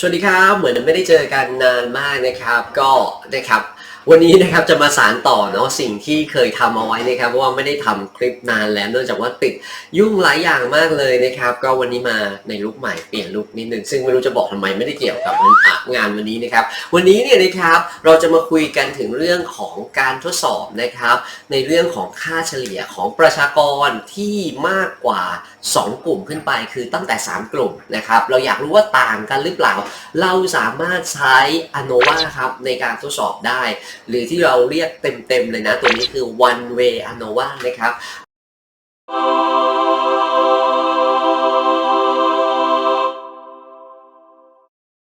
สวัสดีครับเหมือนไม่ได้เจอกันนานมากนะครับก็นะครับวันนี้นะครับจะมาสารต่อเนาะสิ่งที่เคยทำเอาไว้นะครับเพราะว่าไม่ได้ทำคลิปนานแล้วเนื่องจากว่าติดยุ่งหลายอย่างมากเลยนะครับ ก็วันนี้มาในลุคใหม่เปลี่ยนลุคนิดนึงซึ่งไม่รู้จะบอกทำไมไม่ได้เกี่ยวกับงานวันนี้นะครับ วันนี้เนี่ยนะครับเราจะมาคุยกันถึงเรื่องของการทดสอบนะครับ ในเรื่องของค่าเฉลี่ยของประชากรที่มากกว่า 2 กลุ่มขึ้นไปคือตั้งแต่ 3 กลุ่มนะครับ เราอยากรู้ว่าต่างกันหรือเปล่า เราสามารถใช้อโนวาครับในการทดสอบได้ หรือที่เราเรียกเต็มๆเลยนะ ตัวนี้คือ one way ANOVA นะครับ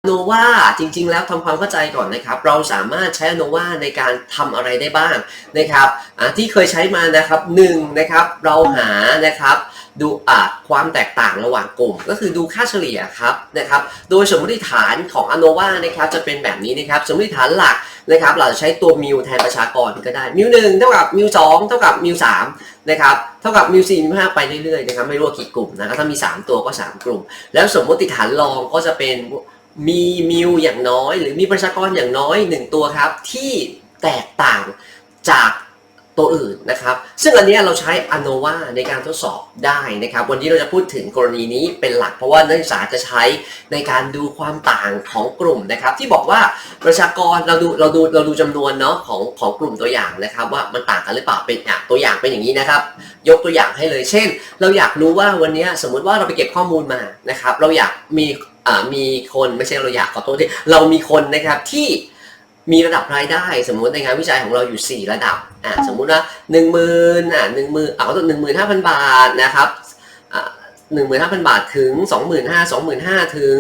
โนวาจริง ๆ แล้วทำความเข้าใจก่อนนะครับ เราสามารถใช้อโนวาในการทำอะไรได้บ้างนะครับที่เคยใช้มานะครับหนึ่งนะครับ เราหานะครับ ดูความแตกต่างระหว่างกลุ่ม ก็คือดูค่าเฉลี่ยครับนะครับ โดยสมมติฐานของอโนวานะครับจะเป็นแบบนี้นะครับ สมมติฐานหลักนะครับ เราจะใช้ตัวมิวแทนประชากรก็ได้มิวหนึ่งเท่ากับมิวสองเท่ากับมิวสามนะครับเท่ากับมิวสี่มิวห้าไปเรื่อยๆนะครับไม่รู้ว่ากี่กลุ่มนะครับถ้ามี 3 ตัวก็ 3 กลุ่ม แล้วสมมติฐานรองก็จะเป็น มีมิวอย่างน้อย หรือมีประชากรอย่างน้อยหนึ่งตัวครับ ที่แตกต่างจากตัวอื่นนะครับ ซึ่งอันนี้เราใช้ ANOVA ในการทดสอบได้นะครับ วันนี้เราจะพูดถึงกรณีนี้เป็นหลัก เพราะว่านักศึกษาจะใช้ในการดูความต่างของกลุ่มนะครับ ที่บอกว่าประชากรเราดูเราดูเราดูจำนวนเนาะของของกลุ่มตัวอย่างนะครับ ว่ามันต่างกันหรือเปล่าเป็นอะตัวอย่างเป็นอย่างนี้นะครับ ยกตัวอย่างให้เลย เช่น เราอยากรู้ว่าวันนี้สมมุติว่าเราไปเก็บข้อมูลมานะครับ เราอยากมี มีคนไม่ใช่เราอยากขอโทษที่เรามีคนนะครับที่มีระดับรายได้สมมุติในงานวิจัยของเราอยู่ 4 ระดับอ่าสมมุติว่า1 0 0 0 0อ่าหนึ่งหมื่นเอาตัวหนึ่งหมื่นห้าพันบาทนะครับอ่าหนึ่งหมื่นห้าพันบาทถึงสองหมื่นห้าสองหมื่นห้าถึง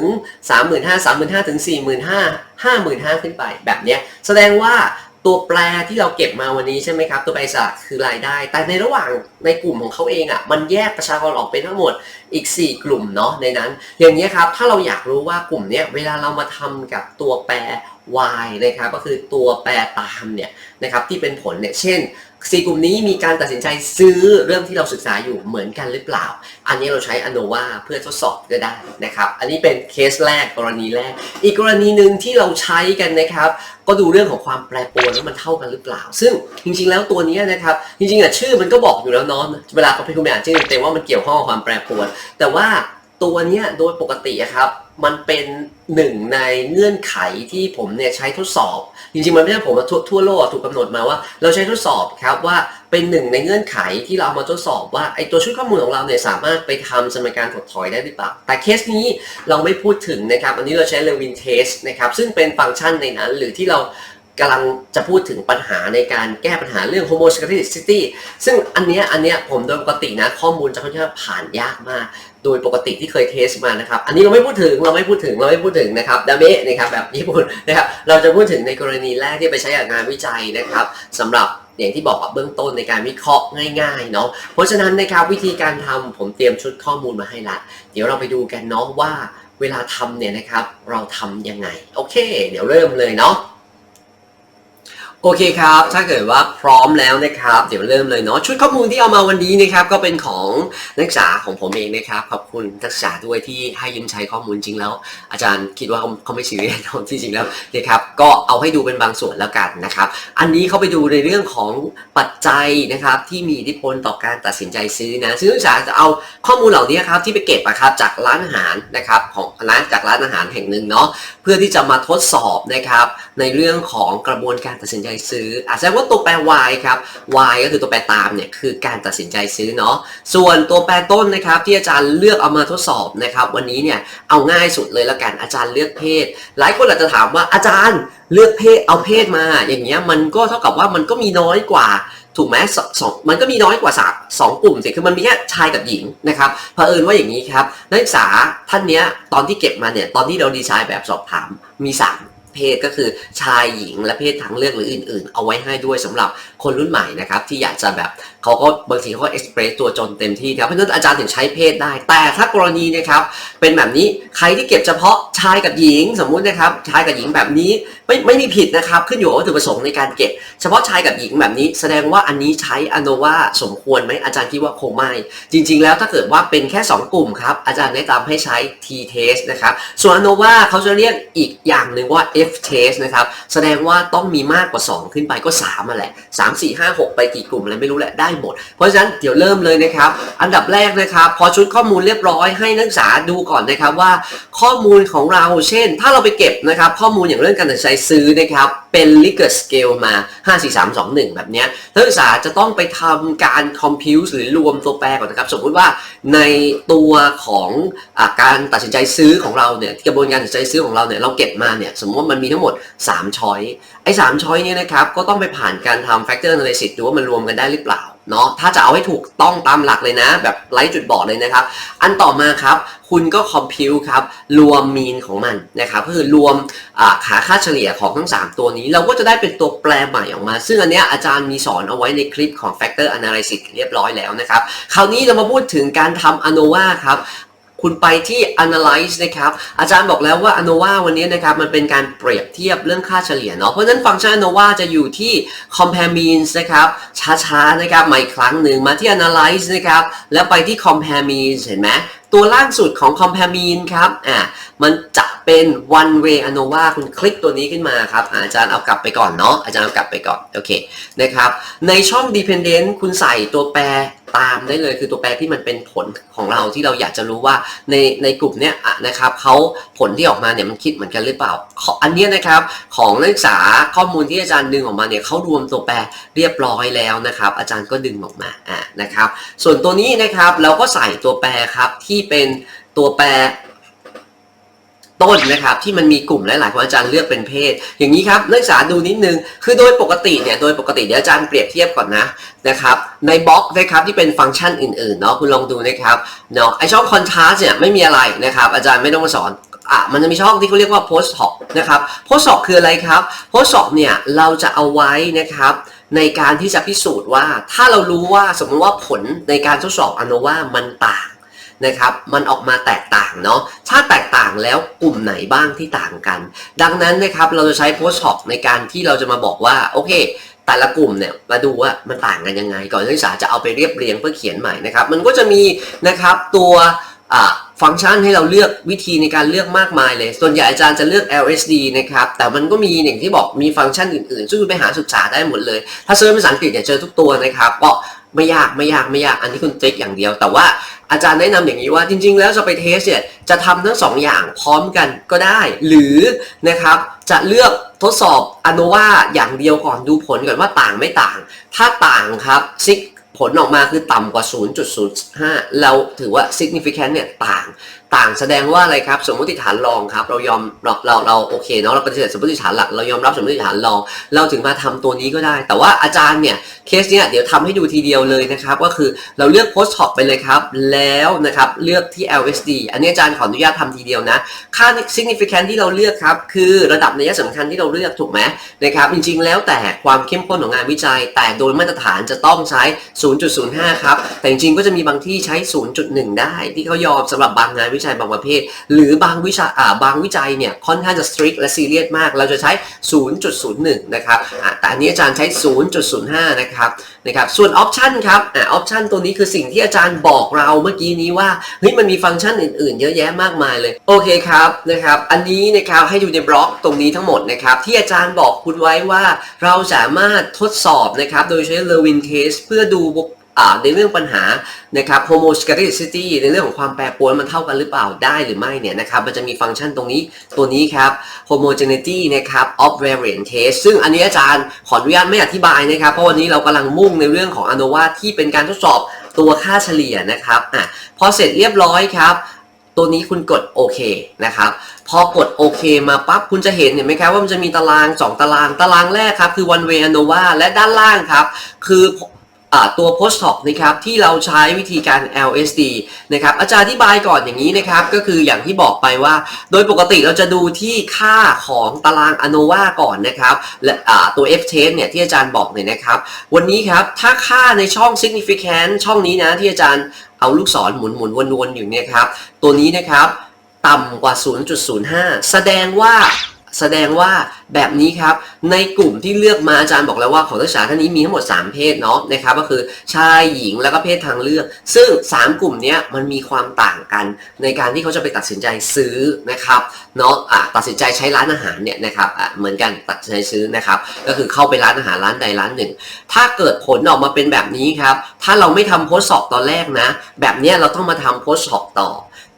สามหมื่นห้าสามหมื่นห้าถึงสี่หมื่นห้าห้าหมื่นห้าขึ้นไปแบบเนี้ยแสดงว่า ตัวแปรที่เราเก็บมาวันนี้ใช่ไหมครับ ตัวแปรสระคือรายได้ แต่ในระหว่างในกลุ่มของเขาเองอะมันแยกประชากรออกเป็นทั้งหมดอีก 4 กลุ่มเนาะในนั้น อย่างนี้ครับถ้าเราอยากรู้ว่ากลุ่มเนี้ยเวลาเรามาทำกับตัวแปร y นะครับก็คือตัวแปรตามเนี่ยนะครับที่เป็นผลเนี่ยเช่น4กลุ่มนี้มีการตัดสินใจซื้อเรื่องที่เราศึกษาอยู่เหมือนกันหรือเปล่า อันนี้เราใช้ ANOVA เพื่อทดสอบก็ได้นะครับ อันนี้เป็นเคสแรกกรณีแรก อีกกรณีหนึ่งที่เราใช้กันนะครับ ก็ดูเรื่องของความแปรปรวนว่ามันเท่ากันหรือเปล่า ซึ่งจริง ๆ แล้วตัวนี้นะครับ จริงๆอะชื่อมันก็บอกอยู่แล้วเนาะเวลาเขาไปคุณไปอ่านชื่อเต็มว่ามันเกี่ยวข้องกับความแปรปรวน แต่ว่าตัวเนี้ยโดยปกติอะครับมันเป็น หนึ่งในเงื่อนไขที่ผมเนี่ยใช้ทดสอบ จริงๆมันไม่ใช่ผมทั่วทั่วโลกถูกกำหนดมาว่า เราใช้ทดสอบครับว่าเป็นหนึ่งในเงื่อนไขที่เราเอามาทดสอบว่าไอตัวชุดข้อมูลของเราเนี่ยสามารถไปทำสมการถดถอยได้หรือเปล่า แต่เคสนี้เราไม่พูดถึงนะครับ อันนี้เราใช้ Lewin test นะครับซึ่งเป็นฟังก์ชันในนั้น หรือที่เรา กำลังจะพูดถึงปัญหาในการแก้ปัญหาเรื่อง homoscedasticity ซึ่งอันเนี้ยอันเนี้ยผมโดยปกตินะข้อมูลจะค่อนข้างผ่านยากมาก โดยปกติที่เคยเทสมานะครับ อันนี้เราไม่พูดถึงเราไม่พูดถึงเราไม่พูดถึงนะครับดาเมะนะครับแบบญี่ปุ่นนะครับเราจะพูดถึงในกรณีแรกที่ไปใช้กับงานวิจัยนะครับสำหรับอย่างที่บอกว่าเบื้องต้นในการวิเคราะห์ง่ายๆเนาะเพราะฉะนั้นนะครับวิธีการทำผมเตรียมชุดข้อมูลมาให้ละเดี๋ยวเราไปดูกันเนาะว่าเวลาทำเนี่ยนะครับเราทำยังไง โอเค เดี๋ยวเริ่มเลยเนาะ โอเคครับ ถ้าเกิดว่าพร้อมแล้วนะครับ เดี๋ยวเริ่มเลยเนาะ ชุดข้อมูลที่เอามาวันนี้นะครับ ก็เป็นของนักศึกษาของผมเองนะครับ ขอบคุณนักศึกษาด้วยที่ให้ยืมใช้ข้อมูลจริงแล้ว อาจารย์คิดว่าเขาเขาไม่ซีเรียสที่จริงแล้วนะครับ ก็เอาให้ดูเป็นบางส่วนแล้วกันนะครับ อันนี้เขาไปดูในเรื่องของปัจจัยนะครับที่มีอิทธิพลต่อการตัดสินใจซื้อนะ ซึ่งนักศึกษาจะเอาข้อมูลเหล่านี้ครับที่ไปเก็บอะครับจากร้านอาหารนะครับของร้านจากร้านอาหารแห่งหนึ่งเนาะ เพื่อที่จะมาทดสอบนะครับในเรื่องของกระบวนการตัดสินใจซื้ออาจจะว่าตัวแปร y ครับ y ก็คือตัวแปรตามเนี่ยคือการตัดสินใจซื้อเนาะส่วนตัวแปรต้นนะครับที่อาจารย์เลือกเอามาทดสอบนะครับ วันนี้เนี่ยเอาง่ายสุดเลยแล้วกันอาจารย์เลือกเพศ หลายคนอาจจะถามว่าอาจารย์เลือกเพศเอาเพศมา อย่างเงี้ยมันก็เท่ากับว่ามันก็มีน้อยกว่าถูกไหมสสองมันก็มีน้อยกว่าสามสองกลุ่มสิคือมันมีแค่ชายกับหญิงนะครับเผอิญว่าอย่างนี้ครับนักศึกษาท่านเนี้ยตอนที่เก็บมาเนี่ยตอนที่เราดีไซน์แบบสอบถามมีสาม เพศก็คือชายหญิงและเพศทางเลือกหรืออื่น ๆ เอาไว้ให้ด้วยสำหรับคนรุ่นใหม่นะครับที่อยากจะแบบเขาก็บางทีเขาก็เอ็กซ์เพรสตัวจนเต็มที่ครับเพราะฉะนั้นอาจารย์ถึงใช้เพศได้ แต่ถ้ากรณีนะครับเป็นแบบนี้ใครที่เก็บเฉพาะชายกับหญิงสมมุตินะครับชายกับหญิงแบบนี้ไม่ไม่มีผิดนะครับขึ้นอยู่กับวัตถุประสงค์ในการเก็บ เฉพาะชายกับหญิงแบบนี้ แสดงว่าอันนี้ใช้อโนวาสมควรไหมอาจารย์คิดว่าคงไม่จริง ๆ แล้วถ้าเกิดว่าเป็นแค่ 2 กลุ่มครับอาจารย์แนะนำให้ใช้ T test นะครับส่วนอโนวาเขาจะเรียกอีกอย่างหนึ่งว่า F test นะครับ แสดงว่าต้องมีมากกว่า 2 ขึ้นไปก็3มาแหละ 3 4 5 6 ไปกี่กลุ่มอะไรไม่รู้แหละได้หมด เพราะฉะนั้นเดี๋ยวเริ่มเลยนะครับ อันดับแรกนะครับ พอชุดข้อมูลเรียบร้อยให้นักศึกษาดูก่อนนะครับว่าข้อมูลของเราเช่น ถ้าเราไปเก็บนะครับข้อมูลอย่างเรื่องการตัดสินใจซื้อนะครับเป็น Likert scale มา 5 4 3 2 1 แบบเนี้ยนักศึกษาจะต้องไปทำการ compute หรือรวมตัวแปรก่อนนะครับ สมมุติว่าในตัวของอการตัดสินใจซื้อของเราเนี่ยกระบวนการตัดสินใจซื้อของเราเนี่ยเราเก็บมาเนี่ยสมมติว่ามันมีทั้งหมด 3 ช้อยไอ้สามช้อยเนี่ยนะครับก็ต้องไปผ่านการทำ factor analysis ดูว่ามันรวมกันได้หรือเปล่าเนาะถ้าจะเอาให้ถูกต้องตามหลักเลยนะ แบบไร้จุดบอดเลยนะครับ อันต่อมาครับ คุณก็ compute ครับ รวม mean ของมันนะครับก็คือรวมอ่าหาค่าเฉลี่ยของทั้ง 3 ตัวนี้ เราก็จะได้เป็นตัวแปรใหม่ออกมา ซึ่งอันเนี้ยอาจารย์มีสอนเอาไว้ในคลิปของ factor analysis เรียบร้อยแล้วนะครับ คราวนี้เรามาพูดถึงการทำ ANOVA ครับ คุณไปที่ analyze นะครับ อาจารย์บอกแล้วว่า ANOVA วันนี้นะครับ มันเป็นการเปรียบเทียบเรื่องค่าเฉลี่ยเนาะ เพราะฉะนั้นฟังก์ชัน ANOVA จะอยู่ที่ compare means นะครับ ช้าๆ นะครับมาอีกครั้งหนึ่งมาที่ analyze นะครับ แล้วไปที่ compare means เห็นไหม ตัวล่างสุดของ compare mean ครับ อ่า มันจะเป็น one way ANOVA คุณคลิกตัวนี้ขึ้นมาครับ อาจารย์เอากลับไปก่อนเนาะ อาจารย์เอากลับไปก่อน โอเค นะครับ ในช่อง dependent คุณใส่ตัวแปร ตามได้เลยคือตัวแปรที่มันเป็นผลของเราที่เราอยากจะรู้ว่าในในกลุ่มเนี้ยนะครับเขาผลที่ออกมาเนี่ยมันคิดเหมือนกันหรือเปล่าขออันเนี้ยนะครับของนักศึกษาข้อมูลที่อาจารย์ดึงออกมาเนี่ยเขารวมตัวแปรเรียบร้อยแล้วนะครับ อาจารย์ก็ดึงออกมาอะนะครับ ส่วนตัวนี้นะครับเราก็ใส่ตัวแปรครับที่เป็นตัวแปร ต้นนะครับที่มันมีกลุ่มหลายๆคนอาจารย์เลือกเป็นเพศ อย่างนี้ครับนักศึกษาดูนิดนึงคือโดยปกติเนี่ยโดยปกติเดี๋ยวอาจารย์เปรียบเทียบก่อนนะนะครับในบล็อกนะครับที่เป็นฟังก์ชันอื่นๆเนาะคุณลองดูนะครับเนาะไอช่องคอนทราสเนี่ยไม่มีอะไรนะครับอาจารย์ไม่ต้องมาสอนอะมันจะมีช่องที่เขาเรียกว่า post hoc นะครับ post hoc คืออะไรครับ post hoc เนี่ยเราจะเอาไว้นะครับในการที่จะพิสูจน์ว่าถ้าเรารู้ว่าสมมติว่าผลในการทดสอบอโนวามันต่าง นะครับมันออกมาแตกต่างเนาะถ้าแตกต่างแล้วกลุ่มไหนบ้างที่ต่างกัน ดังนั้นนะครับเราจะใช้ post hoc ในการที่เราจะมาบอกว่าโอเคแต่ละกลุ่มเนี่ยมาดูว่ามันต่างกันยังไง ก่อนที่นักศึกษาจะเอาไปเรียบเรียงเพื่อเขียนใหม่นะครับ มันก็จะมีนะครับตัวฟังก์ชันให้เราเลือกวิธีในการเลือกมากมายเลย ส่วนใหญ่อาจารย์จะเลือก LSD นะครับ แต่มันก็มีอย่างที่บอกมีฟังก์ชันอื่นๆ ซึ่งคุณไปหาศึกษาได้หมดเลย ถ้าเซิร์ชภาษาอังกฤษเนี่ยเจอทุกตัวนะครับก็ ไม่ยากไม่ยากไม่ยากอันนี้คุณติ๊กอย่างเดียว แต่ว่าอาจารย์แนะนำอย่างนี้ว่าจริง ๆ แล้วจะไปเทสเนี่ยจะทำทั้งสองอย่างพร้อมกันก็ได้ หรือนะครับจะเลือกทดสอบอโนวาอย่างเดียวก่อนดูผลก่อนว่าต่างไม่ต่าง ถ้าต่างครับซิก ผลออกมาคือต่ำกว่า 0.05 เราถือว่า significant เนี่ยต่างต่างแสดงว่าอะไรครับ สมมติฐานรองครับ เรายอมเราเราเราโอเคเนาะเราปฏิเสธสมมติฐานหลักเรายอมรับสมมติฐานรอง เราถึงมาทำตัวนี้ก็ได้ แต่ว่าอาจารย์เนี่ยเคสเนี้ยเดี๋ยวทำให้ดูทีเดียวเลยนะครับ ก็คือเราเลือก post hoc ไปเลยครับ แล้วนะครับเลือกที่ LSD อันนี้อาจารย์ขออนุญาตทำทีเดียวนะ ค่า significant ที่เราเลือกครับ คือระดับนัยสำคัญที่เราเลือกถูกไหมนะครับจริงๆ แล้วแต่ความเข้มข้นของงานวิจัย แต่โดยมาตรฐานจะต้องใช้0.05 ครับ แต่จริงๆ ก็จะมีบางที่ใช้ 0.1 ได้ ที่เขายอมสำหรับบางงานวิจัยบางประเภท หรือบางวิชาอ่าบางวิจัยเนี่ยค่อนข้างจะ strict และ serious มาก เราจะใช้ 0.01 นะครับ แต่อันนี้อาจารย์ใช้ 0.05 นะครับ นะครับ ส่วน option ครับอ่า option ตัวนี้คือสิ่งที่อาจารย์บอกเราเมื่อกี้นี้ว่า เฮ้ย มันมีฟังก์ชันอื่น ๆ เยอะแยะมากมายเลย โอเคครับ นะครับ อันนี้นะครับให้อยู่ในบล็อกตรงนี้ทั้งหมดนะครับ ที่อาจารย์บอกคุณไว้ว่าเราสามารถทดสอบนะครับ โดยใช้ Lewin case เพื่อดูอ่า ในเรื่องปัญหานะครับ homoscedasticity ในเรื่องของความแปรปรวนมันเท่ากันหรือเปล่าได้หรือไม่เนี่ยนะครับมันจะมีฟังก์ชันตรงนี้ตัวนี้ครับ homogeneity นะครับ of variant case ซึ่งอันนี้อาจารย์ขออนุญาตไม่อธิบายนะครับ เพราะวันนี้เรากำลังมุ่งในเรื่องของ ANOVA ที่เป็นการทดสอบตัวค่าเฉลี่ยนะครับอะพอเสร็จเรียบร้อยครับ ตัวนี้คุณกดโอเคนะครับพอกดโอเคมาปั๊บคุณจะเห็นเห็นไหมครับว่ามันจะมีตาราง 2 ตารางตารางแรกครับคือ one way ANOVA และด้านล่างครับคือ ตัว post hoc นะครับที่เราใช้วิธีการ LSD นะครับอาจารย์อธิบายก่อนอย่างนี้นะครับก็คืออย่างที่บอกไปว่า โดยปกติเราจะดูที่ค่าของตารางอโนวาก่อนนะครับและตัว F test เนี่ยที่อาจารย์บอกเนี่ยนะครับ วันนี้ครับถ้าค่าในช่อง significant ช่องนี้นะที่อาจารย์เอาลูกศรหมุนหมุนวนๆอยู่เนี่ยครับตัวนี้นะครับต่ำกว่า 0.05 แสดงว่า แสดงว่าแบบนี้ครับในกลุ่มที่เลือกมาอาจารย์บอกแล้วว่าของนักศึกษาท่านนี้มีทั้งหมด 3 เพศเนาะนะครับก็คือชายหญิงแล้วก็เพศทางเลือก ซึ่ง 3 กลุ่มนี้มันมีความต่างกันในการที่เขาจะไปตัดสินใจซื้อนะครับเนาะอะตัดสินใจใช้ร้านอาหารเนี่ยนะครับอะเหมือนกันตัดสินใจซื้อนะครับก็คือเข้าไปร้านอาหารร้านใดร้านหนึ่ง ถ้าเกิดผลออกมาเป็นแบบนี้ครับถ้าเราไม่ทำโพสสอบตอนแรกนะ แบบนี้เราต้องมาทำโพสสอบต่อ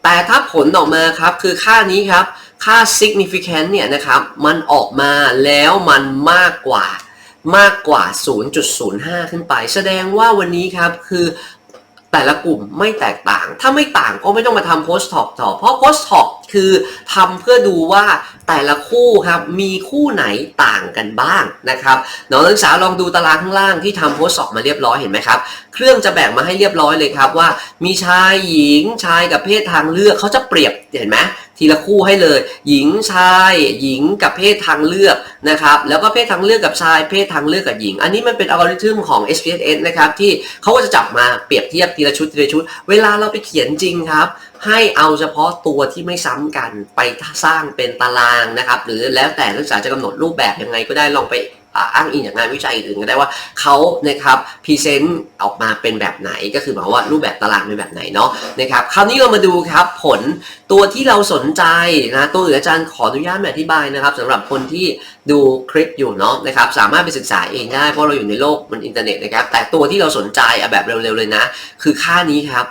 แต่ถ้าผลออกมาครับคือค่านี้ครับ ค่า significant เนี่ยนะครับ มันออกมาแล้วมันมากกว่ามากกว่า 0.05 ขึ้นไป แสดงว่าวันนี้ครับคือแต่ละกลุ่มไม่แตกต่าง ถ้าไม่ต่างก็ไม่ต้องมาทำ post talk ต่อ เพราะ post talk คือทำเพื่อดูว่าแต่ละคู่ครับมีคู่ไหนต่างกันบ้างนะครับน้องนักศึกษาลองดูตารางข้างล่างที่ทำ post talk มาเรียบร้อยเห็นไหมครับ เครื่องจะแบ่งมาให้เรียบร้อยเลยครับว่า มีชายหญิงชายกับเพศทางเลือกเขาจะเปรียบเห็นไหมทีละคู่ให้เลย หญิงชายหญิงกับเพศทางเลือกนะครับแล้วก็เพศทางเลือกกับชายเพศทางเลือกกับหญิง อันนี้มันเป็นอัลกอริทึมของ SPSS นะครับที่เขาก็จะจับมาเปรียบเทียบทีละชุดทีละชุด เวลาเราไปเขียนจริงครับ ให้เอาเฉพาะตัวที่ไม่ซ้ำกันไปสร้างเป็นตารางนะครับ หรือแล้วแต่นักศึกษาจะกำหนดรูปแบบยังไงก็ได้ลองไปอ้างอิงจากงานวิจัยอื่นก็ได้ว่าเขานะครับพรีเซนต์ออกมาเป็นแบบไหนก็คือหมายว่ารูปแบบตารางเป็นแบบไหนเนาะนะครับคราวนี้เรามาดูครับผลตัวที่เราสนใจนะตัวอื่นอาจารย์ขออนุญาตอธิบายนะครับสำหรับคนที่ดูคลิปอยู่เนาะนะครับสามารถไปศึกษาเองได้เพราะเราอยู่ในโลกมันอินเทอร์เน็ตนะครับแต่ตัวที่เราสนใจเอาแบบเร็วๆเลยนะ คือค่านี้ครับ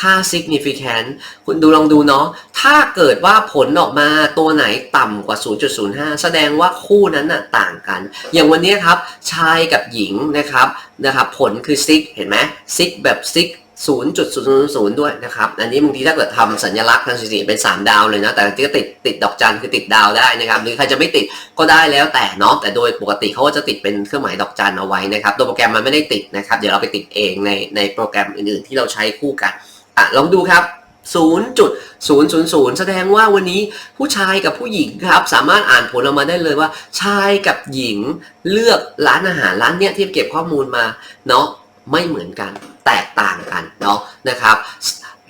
ค่า significant คุณดูลองดูเนาะ ถ้าเกิดว่าผลออกมาตัวไหนต่ำกว่า 0.05 แสดงว่าคู่นั้นน่ะต่างกัน อย่างวันนี้ครับ ชายกับหญิงนะครับนะครับ ผลคือ sig เห็นไหม sig แบบ sig 0.000 ด้วยนะครับ อันนี้บางทีถ้าเกิดทำสัญลักษณ์ทางสถิติเป็น 3 ดาวเลยนะ แต่ที่ก็ติดติดดอกจันคือติดดาวได้นะครับ หรือใครจะไม่ติดก็ได้แล้วแต่เนาะ แต่โดยปกติเขาก็จะติดเป็นเครื่องหมายดอกจันเอาไว้นะครับ ตัวโปรแกรมมันไม่ได้ติดนะครับ เดี๋ยวเราไปติดเองในในโปรแกรมอื่นๆที่เราใช้คู่กัน อะลองดูครับ 0.000 แสดงว่าวันนี้ผู้ชายกับผู้หญิงครับ สามารถอ่านผลออกมาได้เลยว่า ชายกับหญิงเลือกร้านอาหารร้านเนี้ยที่เก็บข้อมูลมาเนาะไม่เหมือนกันแตกต่างกันเนาะนะครับ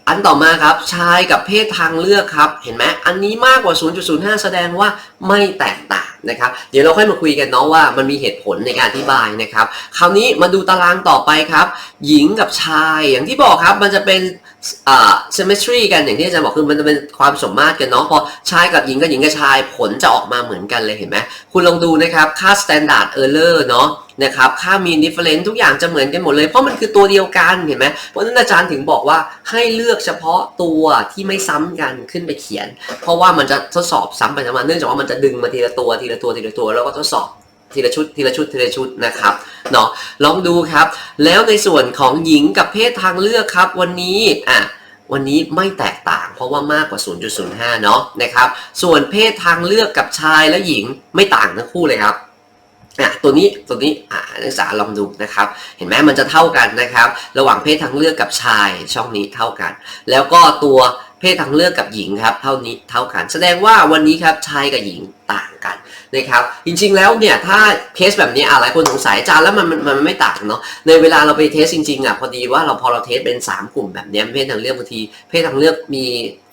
อันต่อมาครับชายกับเพศทางเลือกครับ เห็นไหมอันนี้มากกว่า 0.05 แสดงว่าไม่แตกต่างนะครับ เดี๋ยวเราค่อยมาคุยกันเนาะว่ามันมีเหตุผลในการอธิบายนะครับ คราวนี้มาดูตารางต่อไปครับ หญิงกับชายอย่างที่บอกครับมันจะเป็น อ่า symmetry กันอย่างที่อาจารย์บอกคือมันจะเป็นความสมมาตรกันเนาะพอชายกับหญิงกับหญิงกับชายผลจะออกมาเหมือนกันเลยเห็นไหมคุณลองดูนะครับค่า standard error เนาะนะครับค่า mean difference ทุกอย่างจะเหมือนกันหมดเลย เพราะมันคือตัวเดียวกันเห็นไหมเพราะนั้นอาจารย์ถึงบอกว่าให้เลือกเฉพาะตัวที่ไม่ซ้ำกันขึ้นไปเขียน เพราะว่ามันจะทดสอบซ้ำไปซ้ำมาเนื่องจากว่ามันจะดึงมาทีละตัวทีละตัวทีละตัวแล้วก็ทดสอบ ทีละชุดทีละชุดทีละชุดนะครับเนาะลองดูครับ แล้วในส่วนของหญิงกับเพศทางเลือกครับ วันนี้อะวันนี้ไม่แตกต่าง เพราะว่ามากกว่า 0.05 เนาะนะครับ ส่วนเพศทางเลือกกับชายและหญิงไม่ต่างทั้งคู่เลยครับอะตัวนี้ตัวนี้อ่านักศึกษาลองดูนะครับ เห็นไหมมันจะเท่ากันนะครับ ระหว่างเพศทางเลือกกับชายช่องนี้เท่ากัน แล้วก็ตัวเพศทางเลือกกับหญิงครับ เท่านี้เท่ากัน แสดงว่าวันนี้ครับชายกับหญิงต่างกัน นะครับจริงๆแล้วเนี่ยถ้าเคสแบบนี้อะไรคนสงสัยจานแล้วมันมันมันไม่ต่างเนาะในเวลาเราไปเทสจริงๆอะพอดีว่าเราพอเราเทสเป็น 3 กลุ่มแบบเนี้ยเพศทางเลือกบางทีเพศทางเลือกมี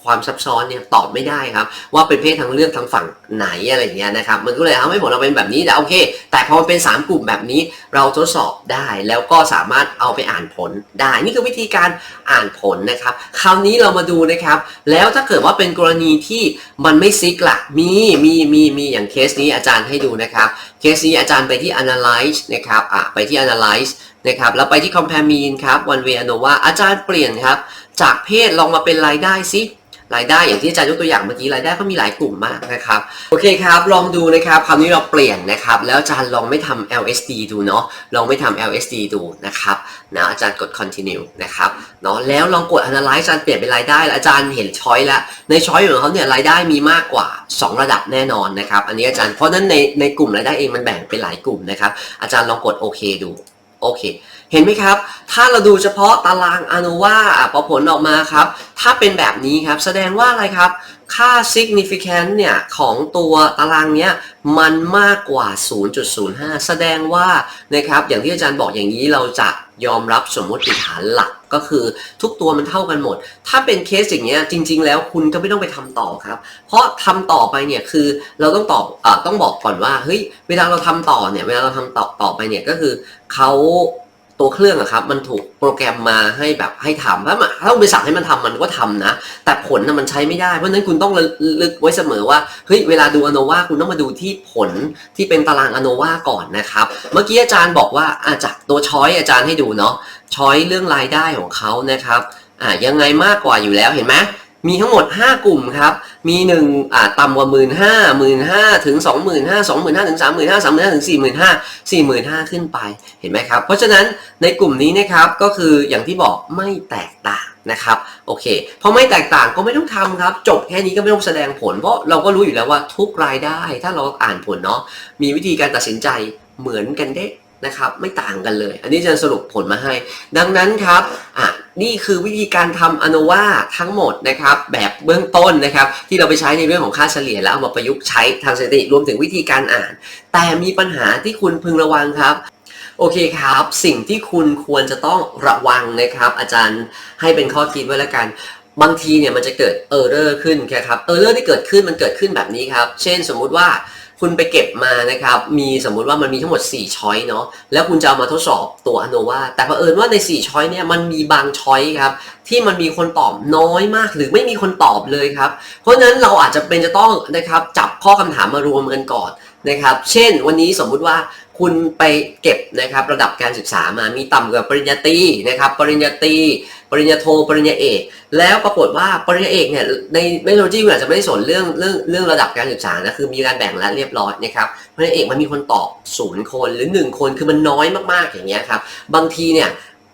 ความซับซ้อนเนี่ยตอบไม่ได้ครับ ว่าเป็นเพศทางเลือกทางฝั่งไหนอะไรอย่างเงี้ยนะครับมันก็เลยทำให้ผลเราเป็นแบบนี้แต่โอเค แต่พอมันเป็น 3 กลุ่มแบบนี้เราทดสอบได้แล้วก็สามารถเอาไปอ่านผลได้ นี่คือวิธีการอ่านผลนะครับ คราวนี้เรามาดูนะครับ แล้วถ้าเกิดว่าเป็นกรณีที่มันไม่ซิกล่ะมีมีมีมีอย่างเคสนี้อาจารย์ให้ดูนะครับเคสนี้อาจารย์ไปที่ analyze นะครับอะไปที่ analyze นะครับแล้วไปที่ compare mean ครับ one way ANOVA อาจารย์เปลี่ยนครับ จากเพศลองมาเป็นรายได้ซิ รายได้อย่างที่อาจารย์ยกตัวอย่างเมื่อกี้รายได้เขามีหลายกลุ่มมากนะครับโอเคครับลองดูนะครับคราวนี้เราเปลี่ยนนะครับแล้วอาจารย์ลองไม่ทำ LSD ดูเนาะลองไม่ทำ LSD ดูนะครับนะอาจารย์กด continue นะครับเนาะแล้วลองกด analyze อาจารย์เปลี่ยนเป็นรายได้ล้วอาจารย์เห็นช้อยแล้วในช้อยของเขาเนี่ยรายได้มีมากกว่า 2 ระดับแน่นอนนะครับอันนี้อาจารย์เพราะฉะนั้นในในกลุ่มรายได้เองมันแบ่งเป็นหลายกลุ่มนะครับอาจารย์ลองกดโอเคดู โอเค เห็นไหมครับ ถ้าเราดูเฉพาะตารางอนุว่าพอผลออกมาครับ ถ้าเป็นแบบนี้ครับ แสดงว่าอะไรครับ ค่า significant เนี่ย ของตัวตารางเนี้ย มันมากกว่า 0.05 แสดงว่านะครับ อย่างที่อาจารย์บอกอย่างนี้เราจะ ยอมรับสมมติฐานหลักก็คือทุกตัวมันเท่ากันหมด ถ้าเป็นเคสอย่างเงี้ยจริง ๆ แล้วคุณก็ไม่ต้องไปทำต่อครับ เพราะทำต่อไปเนี่ยคือเราต้องตอบอต้องบอกก่อนว่าเฮ้ยเวลาเราทำต่อเนี่ยเวลาเราทำต่อต่อไปเนี่ยก็คือเขา ตัวเครื่องอะครับมันถูกโปรแกรมมาให้แบบให้ทำถ้ามันถ้าเราไปสั่งให้มันทำมันก็ทำนะ แต่ผลนะมันใช้ไม่ได้ เพราะฉะนั้นคุณต้องลึกไว้เสมอว่าเฮ้ยเวลาดูอโนวาคุณต้องมาดูที่ผลที่เป็นตารางอโนวาก่อนนะครับ เมื่อกี้อาจารย์บอกว่าอาจากตัวช้อยอาจารย์ให้ดูเนาะช้อยเรื่องรายได้ของเขานะครับอ่ายังไงมากกว่าอยู่แล้วเห็นไหม มีทั้งหมด 5 กลุ่มครับ มีหนึ่งอ่าต่ำกว่าหมื่นห้าหมื่นห้าถึงสองหมื่นห้าสองหมื่นห้าถึงสามหมื่นห้าสามหมื่นห้าถึงสี่หมื่นห้าสี่หมื่นห้าขึ้นไปเห็นไหมครับ เพราะฉะนั้นในกลุ่มนี้นะครับก็คืออย่างที่บอกไม่แตกต่างนะครับโอเคพอไม่แตกต่างก็ไม่ต้องทำครับ จบแค่นี้ก็ไม่ต้องแสดงผล เพราะเราก็รู้อยู่แล้วว่าทุกรายได้ถ้าเราอ่านผลเนาะมีวิธีการตัดสินใจเหมือนกันเด้ นะครับไม่ต่างกันเลย อันนี้จะสรุปผลมาให้ ดังนั้นครับอะนี่คือวิธีการทำอโนวาทั้งหมดนะครับแบบเบื้องต้นนะครับที่เราไปใช้ในเรื่องของค่าเฉลี่ยแล้วเอามาประยุกต์ใช้ทางสถิติรวมถึงวิธีการอ่าน แต่มีปัญหาที่คุณพึงระวังครับโอเคครับ สิ่งที่คุณควรจะต้องระวังนะครับ อาจารย์ให้เป็นข้อคิดไว้แล้วกัน บางทีเนี่ยมันจะเกิดเออร์เรอร์ขึ้นครับเออร์เรอร์ที่เกิดขึ้นมันเกิดขึ้นแบบนี้ครับ เช่นสมมุติว่า คุณไปเก็บมานะครับ มีสมมุติว่ามันมีทั้งหมด 4 ช้อยเนาะ แล้วคุณจะเอามาทดสอบตัวอโนวาแต่เผอิญว่าใน 4 ช้อยเนี่ยมันมีบางช้อยครับ ที่มันมีคนตอบน้อยมากหรือไม่มีคนตอบเลยครับ เพราะฉะนั้นเราอาจจะเป็นจะต้องนะครับจับข้อคำถามมารวมกันก่อนนะครับ เช่น วันนี้สมมุติว่าคุณไปเก็บนะครับระดับการศึกษามามีต่ำกว่าปริญญาตรีนะครับ ปริญญาตรี ปริญญาโทปริญญาเอก แล้วปรากฏว่าปริญญาเอกเนี่ยในเมโลจีอาจจะไม่ได้สนเรื่องเรื่องเรื่องระดับการศึกษานะคือมีการแบ่งแล้วเรียบร้อยนะครับปริญญาเอกมันมีคนตอบศูนย์คนหรือ 1 คนคือมันน้อยมากๆอย่างเงี้ยครับบางทีเนี่ย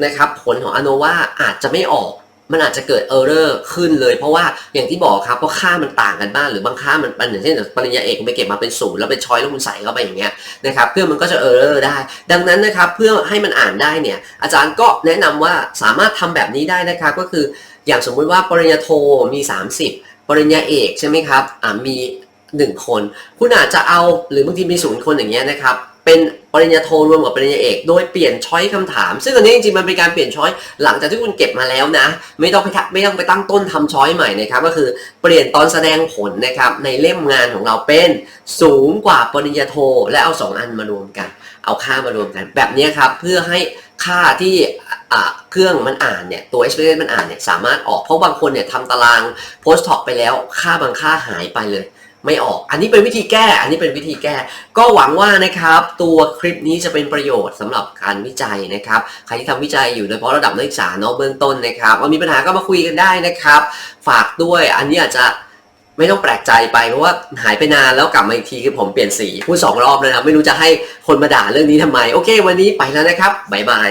นะครับผลของอโนวาอาจจะไม่ออก มันอาจจะเกิดเออร์เรอร์ขึ้นเลย เพราะว่าอย่างที่บอกครับเพราะค่ามันต่างกันบ้างหรือบางค่ามันเป็นอย่างเช่นปริญญาเอกไปเก็บมาเป็นศูนย์แล้วไปช้อยแล้วคุณใส่เข้าไปอย่างเงี้ยนะครับเพื่อมันก็จะเออร์เรอร์ได้ ดังนั้นนะครับเพื่อให้มันอ่านได้เนี่ยอาจารย์ก็แนะนำว่าสามารถทำแบบนี้ได้นะครับก็คืออย่างสมมุติว่าปริญญาโทมี 30 ปริญญาเอกใช่ไหมครับอ่ามี 1 คน คุณอาจจะเอาหรือบางทีมีศูนย์คนอย่างเงี้ยนะครับ เป็นปริญญาโทรวมกับปริญญาเอก โดยเปลี่ยนช้อยคำถาม ซึ่งอันนี้จริงๆมันเป็นการเปลี่ยนช้อยหลังจากที่คุณเก็บมาแล้วนะ ไม่ต้องไปทำไม่ต้องไปตั้งต้นทำช้อยใหม่นะครับก็คือเปลี่ยนตอนแสดงผลนะครับในเล่มงานของเราเป็นสูงกว่าปริญญาโท และเอา 2 อันมารวมกัน เอาค่ามารวมกัน แบบนี้ครับเพื่อให้ค่าที่อ่าเครื่องมันอ่านเนี่ยตัว expression มันอ่านเนี่ยสามารถออกเพราะบางคนเนี่ยทำตาราง post talk ไปแล้วค่าบางค่าหายไปเลย ไม่ออก อันนี้เป็นวิธีแก้ อันนี้เป็นวิธีแก้ ก็หวังว่านะครับ ตัวคลิปนี้จะเป็นประโยชน์สำหรับการวิจัยนะครับ ใครที่ทำวิจัยอยู่โดยเฉพาะระดับนักศึกษาเนาะเบื้องต้นนะครับว่ามีปัญหาก็มาคุยกันได้นะครับ ฝากด้วย อันนี้อาจจะไม่ต้องแปลกใจไปเพราะว่าหายไปนานแล้วกลับมาอีกทีคือผมเปลี่ยนสีพูดสองรอบแล้วนะไม่รู้จะให้คนมาด่าเรื่องนี้ทำไม โอเค วันนี้ไปแล้วนะครับบ๊ายบาย